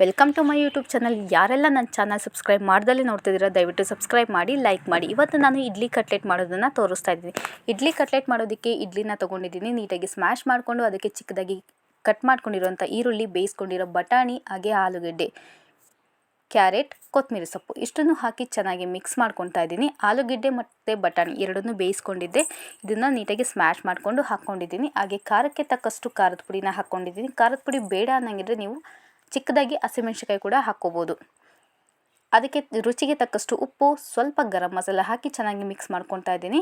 Welcome to my YouTube channel ಯಾರೆಲ್ಲ ನನ್ನ channel subscribe ಮಾಡ್ದಲ್ಲೇ ನೋಡ್ತಿದ್ದೀರಾ ದಯವಿಟ್ಟು ಸಬ್ಸ್ಕ್ರೈಬ್ ಮಾಡಿ ಲೈಕ್ ಮಾಡಿ. ಇವತ್ತು ನಾನು ಇಡ್ಲಿ ಕಟ್ಲೆಟ್ ಮಾಡೋದನ್ನು ತೋರಿಸ್ತಾ ಇದ್ದೀನಿ. ಇಡ್ಲಿ ಕಟ್ಲೆಟ್ ಮಾಡೋದಕ್ಕೆ ಇಡ್ಲಿನ ತೊಗೊಂಡಿದ್ದೀನಿ. ನೀಟಾಗಿ ಸ್ಮ್ಯಾಶ್ ಮಾಡಿಕೊಂಡು ಅದಕ್ಕೆ ಚಿಕ್ಕದಾಗಿ ಕಟ್ ಮಾಡ್ಕೊಂಡಿರೋಂಥ ಈರುಳ್ಳಿ, ಬೇಯಿಸ್ಕೊಂಡಿರೋ ಬಟಾಣಿ, ಹಾಗೆ ಆಲೂಗೆಡ್ಡೆ, ಕ್ಯಾರೆಟ್, ಕೊತ್ತಂಬರಿ ಸೊಪ್ಪು. ಇಷ್ಟನ್ನು ಹಾಕಿ ಚೆನ್ನಾಗಿ ಮಿಕ್ಸ್ ಮಾಡ್ಕೊತಾ ಇದ್ದೀನಿ. ಆಲೂಗೆಡ್ಡೆ ಮತ್ತು ಬಟಾಣಿ ಎರಡನ್ನೂ ಬೇಯಿಸ್ಕೊಂಡಿದ್ದೆ. ಇದನ್ನು ನೀಟಾಗಿ ಸ್ಮ್ಯಾಶ್ ಮಾಡಿಕೊಂಡು ಹಾಕ್ಕೊಂಡಿದ್ದೀನಿ ಹಾಗೆ ಖಾರಕ್ಕೆ ತಕ್ಕಷ್ಟು ಖಾರದ ಪುಡಿನ ಹಾಕ್ಕೊಂಡಿದ್ದೀನಿ ಖಾರದ ಪುಡಿ ಬೇಡ ಅನ್ನಂಗಿದ್ರೆ ನೀವು ಚಿಕ್ಕದಾಗಿ ಹಸಿಮೆಣಸಿಕಾಯಿ ಕೂಡ ಹಾಕ್ಕೋಬೋದು. ಅದಕ್ಕೆ ರುಚಿಗೆ ತಕ್ಕಷ್ಟು ಉಪ್ಪು, ಸ್ವಲ್ಪ ಗರಂ ಮಸಾಲ ಹಾಕಿ ಚೆನ್ನಾಗಿ ಮಿಕ್ಸ್ ಮಾಡ್ಕೊತಾ ಇದ್ದೀನಿ.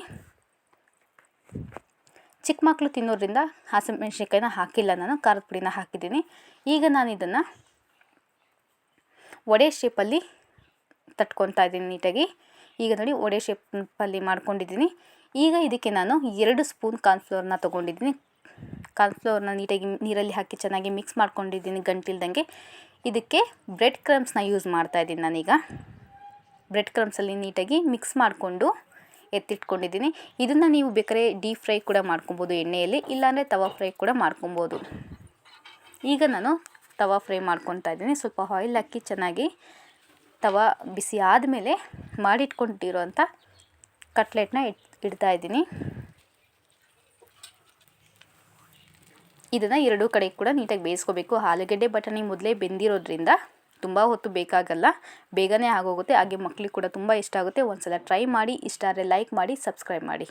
ಚಿಕ್ಕ ಮಕ್ಕಳು ತಿನ್ನೋದ್ರಿಂದ ಹಸಿಮೆಣಸಿನಕಾಯಿನ ಹಾಕಿಲ್ಲ ನಾನು, ಖಾರದ ಪುಡಿನ ಹಾಕಿದ್ದೀನಿ. ಈಗ ನಾನು ಇದನ್ನು ವಡೆ ಶೇಪಲ್ಲಿ ತಟ್ಕೊತಾ ಇದ್ದೀನಿ ನೀಟಾಗಿ. ಈಗ ನೋಡಿ ವಡೆ ಶೇಪಲ್ಲಿ ಮಾಡ್ಕೊಂಡಿದ್ದೀನಿ. ಈಗ ಇದಕ್ಕೆ ನಾನು ಎರಡು ಸ್ಪೂನ್ ಕಾರ್ನ್ಫ್ಲೋರ್ನ ತೊಗೊಂಡಿದ್ದೀನಿ. ಕಾರ್ನ್ಫ್ಲೋರ್ನ ನೀಟಾಗಿ ನೀರಲ್ಲಿ ಹಾಕಿ ಚೆನ್ನಾಗಿ ಮಿಕ್ಸ್ ಮಾಡ್ಕೊಂಡಿದ್ದೀನಿ ಗಂಟಿಲ್ದಂಗೆ. ಇದಕ್ಕೆ ಬ್ರೆಡ್ ಕ್ರಮ್ಸ್ನ ಯೂಸ್ ಮಾಡ್ತಾಯಿದ್ದೀನಿ ನಾನೀಗ. ಬ್ರೆಡ್ ಕ್ರಮ್ಸಲ್ಲಿ ನೀಟಾಗಿ ಮಿಕ್ಸ್ ಮಾಡಿಕೊಂಡು ಎತ್ತಿಟ್ಕೊಂಡಿದ್ದೀನಿ. ಇದನ್ನು ನೀವು ಬೇಕಾದ್ರೆ ಡೀಪ್ ಫ್ರೈ ಕೂಡ ಮಾಡ್ಕೊಬೋದು ಎಣ್ಣೆಯಲ್ಲಿ, ಇಲ್ಲಾಂದರೆ ತವಾ ಫ್ರೈ ಕೂಡ ಮಾಡ್ಕೊಬೋದು. ಈಗ ನಾನು ತವಾ ಫ್ರೈ ಮಾಡ್ಕೊತಾ ಇದ್ದೀನಿ. ಸ್ವಲ್ಪ ಆಯಿಲ್ ಹಾಕಿ ಚೆನ್ನಾಗಿ ತವಾ ಬಿಸಿ ಆದಮೇಲೆ ಮಾಡಿಟ್ಕೊಂಡಿರೋಂಥ ಕಟ್ಲೆಟ್ನ ಇಡ್ತಾ ಇದ್ದೀನಿ ಇದನ್ನು ಎರಡೂ ಕಡೆ ಕೂಡ ನೀಟಾಗಿ ಬೇಯಿಸ್ಕೋಬೇಕು. ಆಲೂಗಡ್ಡೆ ಬಟಾಣಿ ಮೊದಲೇ ಬೆಂದಿರೋದ್ರಿಂದ ತುಂಬ ಹೊತ್ತು ಬೇಕಾಗಲ್ಲ. ಬೇಗನೆ ಆಗೋಗುತ್ತೆ. ಹಾಗೆ ಮಕ್ಕಳಿಗೆ ಕೂಡ ತುಂಬ ಇಷ್ಟ ಆಗುತ್ತೆ. ಒಂದು ಸಲ ಟ್ರೈ ಮಾಡಿ, ಇಷ್ಟ ಆದರೆ ಲೈಕ್ ಮಾಡಿ ಸಬ್ಸ್ಕ್ರೈಬ್ ಮಾಡಿ.